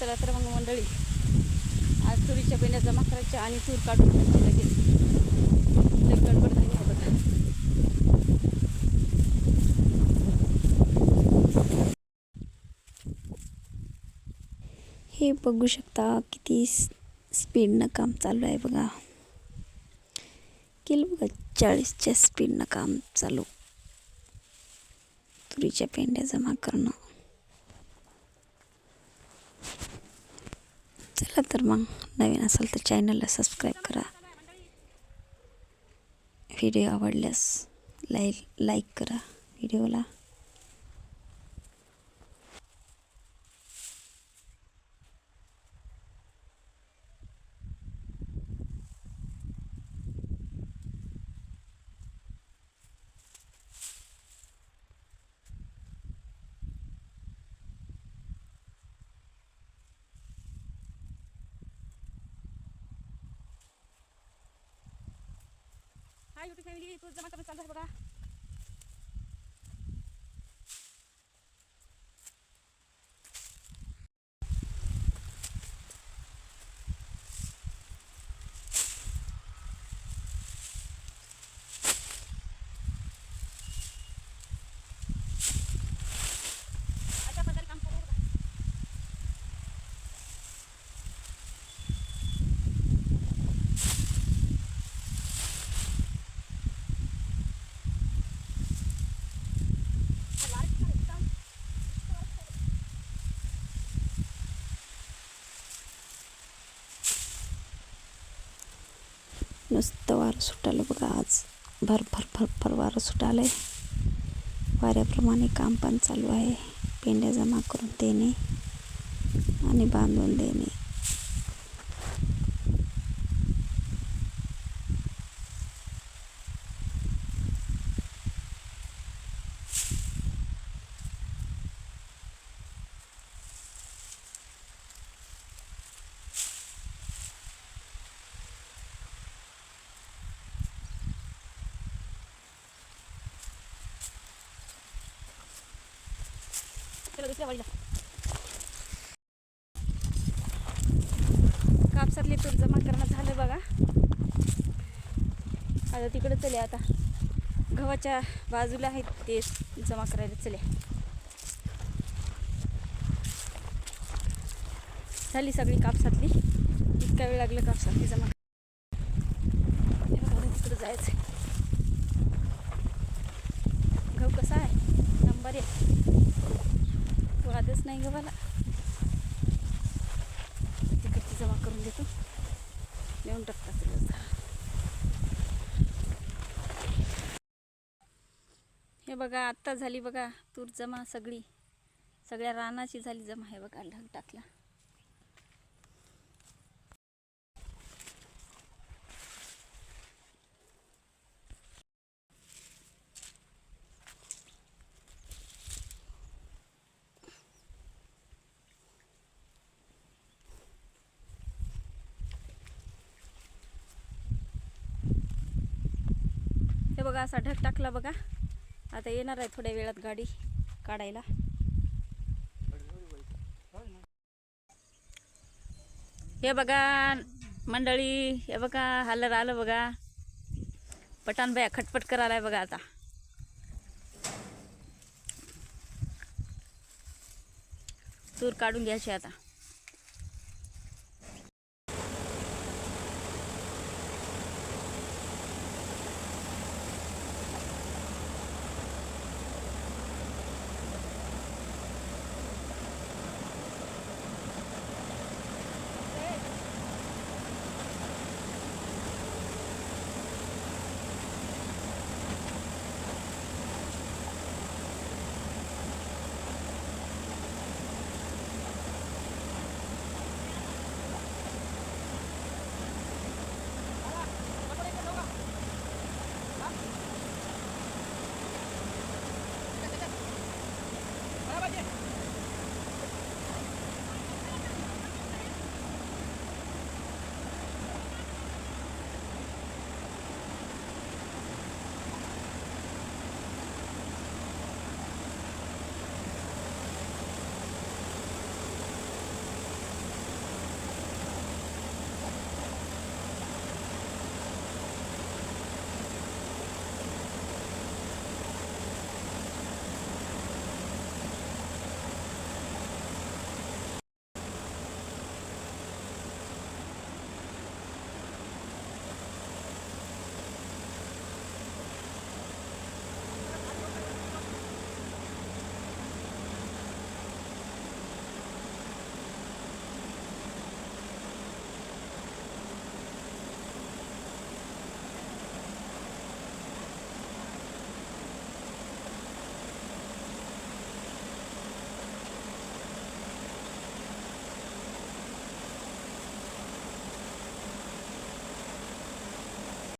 चला तर मग मंडळी. आज तुरीच्या पेंड्या जमा करायच्या आणि तूर काढून घ्यायची लगेच गडबड झाली आहे बघा. हे बघू शकता किती स्पीडनं काम चालू आहे बघा. केलं बघा चाळीसच्या स्पीडनं काम चालू. तुरीच्या पेंड्या जमा करणं चला तर मग नवीन असाल तर चॅनलला सबस्क्राईब करा. व्हिडिओ आवडल्यास लाईक लाईक करा व्हिडिओला फॅमिली तूर जमा करून चालू आहे बघा अशा प्रकारे काम चालू आहे बघा. नुसतं वारं सुटालं बघा आज. भर भर भर वारं सुटालं आहे वाऱ्याप्रमाणे काम पण चालू आहे. पेंड्या जमा करून देणे आणि बांधून देणे. चला दुसऱ्या वाडीला कापसातली तूर जमा करणं झालं बघा. आता तिकडे चले आता. गव्हाच्या बाजूला आहेत ते जमा करायला चले. झाली सगळी कापसातली. इतका वेळ लागला कापसातली जमा. तिकडे जायचं गहू कसा आहे? नंबर आहे वादच नाही ग मला तिकडची जमा करून देतो नेऊन टाकता सगळं हे बघा आत्ता झाली बघा तूर जमा सगळी सगळ्या रानाची झाली जमा हे बघा ढग टाकला हे बघा असा ढग टाकला बघा. आता येणार आहे थोड्या वेळात गाडी काढायला. हे बघा मंडळी हे बघा हलर आलं बघा. पठाण बाया खटपट करायलाय बघा आता. तूर काढून घ्यायची आता.